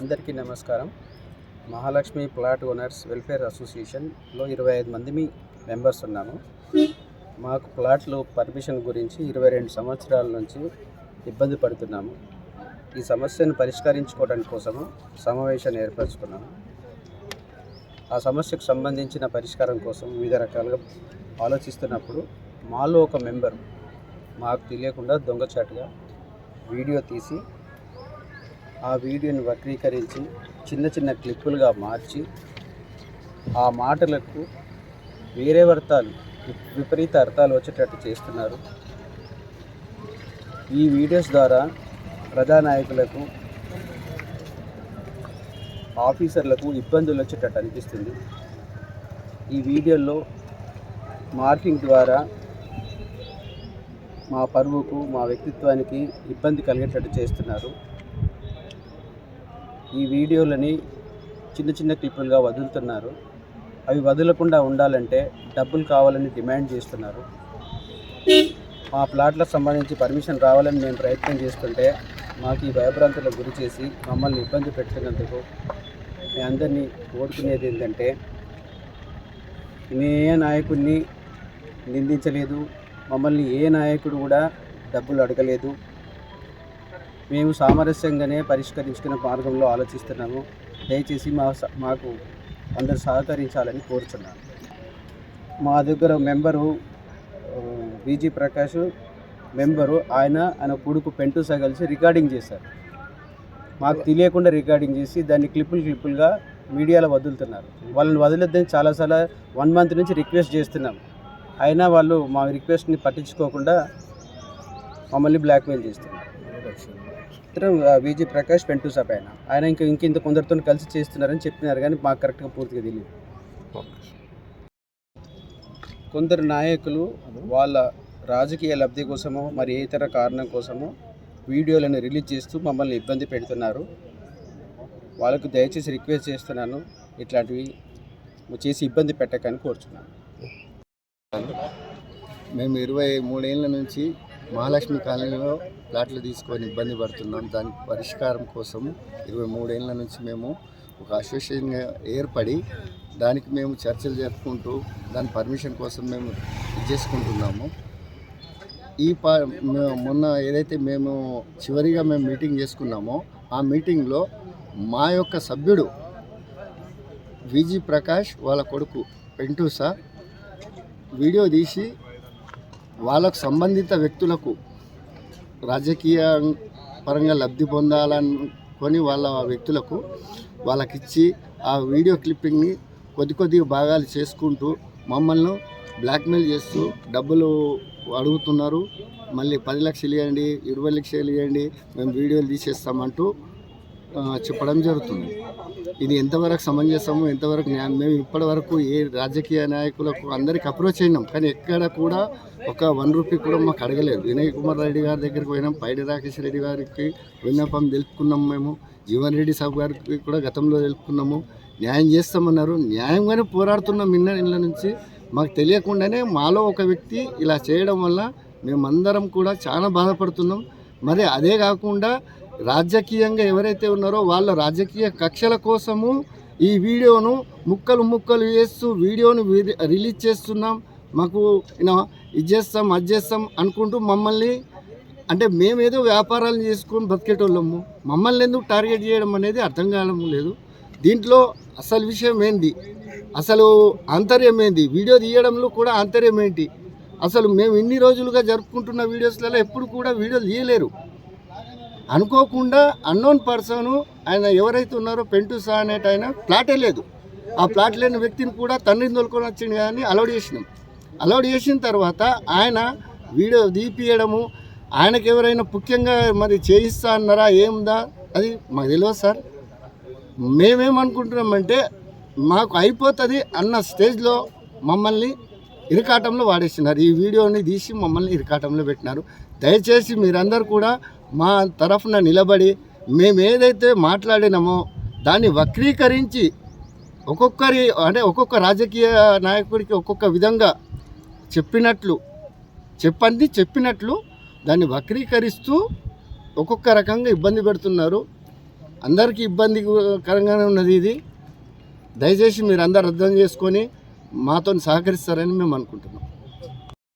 అందరికీ నమస్కారం. Mahalakshmi plot owners welfare అసోసియేషన్లో ఇరవై ఐదు మంది మీ మెంబర్స్ ఉన్నాము. మాకు ప్లాట్లు పర్మిషన్ గురించి ఇరవై రెండు సంవత్సరాల నుంచి ఇబ్బంది పడుతున్నాము. ఈ సమస్యను పరిష్కరించుకోవడం కోసము సమావేశాన్ని ఏర్పరచుకున్నాము. ఆ సమస్యకు సంబంధించిన పరిష్కారం కోసం వివిధ రకాలుగా ఆలోచిస్తున్నప్పుడు మాలో ఒక మెంబర్ మాకు తెలియకుండా దొంగచాటుగా వీడియో తీసి ఆ వీడియోని వక్రీకరించి చిన్న చిన్న క్లిప్పులుగా మార్చి ఆ మాటలకు వేరే అర్థాలు విపరీత అర్థాలు వచ్చేటట్టు చేస్తున్నారు. ఈ వీడియోస్ ద్వారా ప్రజానాయకులకు ఆఫీసర్లకు ఇబ్బందులు వచ్చేటట్టు అనిపిస్తుంది. ఈ వీడియోలో మార్కింగ్ ద్వారా మా పరువుకు మా వ్యక్తిత్వానికి ఇబ్బంది కలిగేటట్టు చేస్తున్నారు. ఈ వీడియోలని చిన్న చిన్న క్లిప్పులుగా వదులుతున్నారు. అవి వదలకుండా ఉండాలంటే డబ్బులు కావాలని డిమాండ్ చేస్తున్నారు. మా ప్లాట్లకు సంబంధించి పర్మిషన్ రావాలని మేము ప్రయత్నం చేస్తుంటే మాకు ఈ భయభ్రాంతులకు గురి చేసి మమ్మల్ని ఇబ్బంది పెట్టినందుకు అందరినీ కోరుకునేది ఏంటంటే ఏ నాయకుడిని నిందించలేదు మమ్మల్ని ఏ నాయకుడు కూడా డబ్బులు అడగలేదు. మేము సామరస్యంగానే పరిష్కరించుకునే మార్గంలో ఆలోచిస్తున్నాము. దయచేసి మా మాకు అందరు సహకరించాలని కోరుచున్నాను. మా దగ్గర మెంబరు బీజీ ప్రకాష్ మెంబరు ఆయన ఆయన కొడుకు పెంటుసా కలిసి రికార్డింగ్ చేశారు. మాకు తెలియకుండా రికార్డింగ్ చేసి దాన్ని క్లిప్పులు క్లిప్పులుగా మీడియాలో వదులుతున్నారు. వాళ్ళని వదిలేద్దని చాలాసార్లు వన్ మంత్ నుంచి రిక్వెస్ట్ చేస్తున్నాం. అయినా వాళ్ళు మా రిక్వెస్ట్ని పట్టించుకోకుండా మమ్మల్ని బ్లాక్మెయిల్ చేస్తున్నారు. విజయ్ ప్రకాష్ పెంటూసా ఆయన. ఆయన ఇంకా ఇంక ఇంత కొందరితో కలిసి చేస్తున్నారని చెప్తున్నారు కానీ మాకు కరెక్ట్గా పూర్తిగా తెలియదు కొందరు నాయకులు వాళ్ళ రాజకీయ లబ్ధి కోసమో మరి ఏ ఇతర కారణం కోసమో వీడియోలను రిలీజ్ చేస్తూ మమ్మల్ని ఇబ్బంది పెడుతున్నారు. వాళ్ళకు దయచేసి రిక్వెస్ట్ చేస్తున్నాను ఇట్లాంటివి చేసి ఇబ్బంది పెట్టకని కోరుచున్నాను. మేము ఇరవై మూడేళ్ళ నుంచి మహాలక్ష్మి కాలనీలో ప్లాట్లు తీసుకొని ఇబ్బంది పడుతున్నాం. దానికి పరిష్కారం కోసం ఇరవై మూడేళ్ళ నుంచి మేము ఒక అసోసియేషన్గా ఏర్పడి దానికి మేము చర్చలు జరుపుకుంటూ దాని పర్మిషన్ కోసం మేము ఇది చేసుకుంటున్నాము. ఈ పా మొన్న ఏదైతే మేము చివరిగా మేము మీటింగ్ చేసుకున్నామో ఆ మీటింగ్లో మా యొక్క సభ్యుడు విజీ ప్రకాష్ వాళ్ళ కొడుకు పెంటూసా వీడియో తీసి వాళ్ళకు సంబంధిత వ్యక్తులకు రాజకీయ పరంగా లబ్ధి పొందాలనుకొని వాళ్ళ వ్యక్తులకు వాళ్ళకిచ్చి ఆ వీడియో క్లిప్పింగ్ని కొద్ది కొద్ది భాగాలు చేసుకుంటూ మమ్మల్ని బ్లాక్మెయిల్ చేస్తూ డబ్బులు అడుగుతున్నారు. మళ్ళీ పది లక్షలు ఇవ్వండి ఇరవై లక్షలు ఇవ్వండి మేము వీడియోలు తీసేస్తామంటూ చెప్పడం జరుగుతుంది. ఇది ఎంతవరకు సమంజసము ఎంతవరకు న్యాయం మేము ఇప్పటివరకు ఏ రాజకీయ నాయకులకు అందరికి అప్రోచ్ అయినాం. కానీ ఎక్కడ కూడా ఒక వన్ రూపీ కూడా మాకు అడగలేదు. వినయ్ కుమార్ రెడ్డి గారి దగ్గరికి పోయినాం పైడి రాకేష్ రెడ్డి గారికి విన్నపం తెలుపుకున్నాం మేము జీవన్ రెడ్డి సాబ్ గారికి కూడా గతంలో తెలుపుకున్నాము. న్యాయం చేస్తామన్నారు. న్యాయంగానే పోరాడుతున్నాం. ఇన్న ఇళ్ళ నుంచి మాకు తెలియకుండానే మాలో ఒక వ్యక్తి ఇలా చేయడం వల్ల మేమందరం కూడా చాలా బాధపడుతున్నాం. మరి అదే కాకుండా రాజకీయంగా ఎవరైతే ఉన్నారో వాళ్ళ రాజకీయ కక్షల కోసము ఈ వీడియోను ముక్కలు ముక్కలు వేస్తూ వీడియోను రిలీజ్ చేస్తున్నాం. మాకు యూనో ఇది చేస్తాం అది చేస్తాం అనుకుంటూ మమ్మల్ని అంటే మేమేదో వ్యాపారాలు చేసుకొని బతికేటోళ్ళము. మమ్మల్ని ఎందుకు టార్గెట్ చేయడం అనేది అర్థం కావడం లేదు. దీంట్లో అసలు విషయం ఏంది? అసలు ఆంతర్యం ఏంది? వీడియో తీయడంలో కూడా ఆంతర్యం ఏంటి? అసలు మేము ఇన్ని రోజులుగా జరుపుకుంటున్న వీడియోస్లలో ఎప్పుడు కూడా వీడియోలు తీయలేరు. అనుకోకుండా అన్నోన్ పర్సన్ ఆయన ఎవరైతే ఉన్నారో పెంటుసా అనేట ఆయన ప్లాటే లేదు. ఆ ప్లాట్ లేని వ్యక్తిని కూడా తండ్రిని తోలుకొని వచ్చింది కానీ అలౌడ్ చేసినాం. అలౌడ్ చేసిన తర్వాత ఆయన వీడియో తీపియడము ఆయనకి ఎవరైనా ముఖ్యంగా మరి చేయిస్తా అన్నారా ఏందా అది మాకు తెలియదు సార్. మేమేమనుకుంటున్నామంటే మాకు అయిపోతుంది అన్న స్టేజ్లో మమ్మల్ని ఇరకాటంలో వాడేస్తున్నారు. ఈ వీడియోని తీసి మమ్మల్ని ఇరకాటంలో పెట్టినారు. దయచేసి మీరందరూ కూడా మా తరఫున నిలబడి మేము ఏదైతే మాట్లాడినామో దాన్ని వక్రీకరించి ఒక్కొక్కరి అంటే ఒక్కొక్క రాజకీయ నాయకుడికి ఒక్కొక్క విధంగా చెప్పినట్లు చెప్పండి చెప్పినట్లు దాన్ని వక్రీకరిస్తూ ఒక్కొక్క రకంగా ఇబ్బంది పెడుతున్నారు. అందరికీ ఇబ్బందికరంగానే ఉన్నది ఇది. దయచేసి మీరు అందరు అర్థం చేసుకొని మాతో సహకరిస్తారని మేము అనుకుంటున్నాం.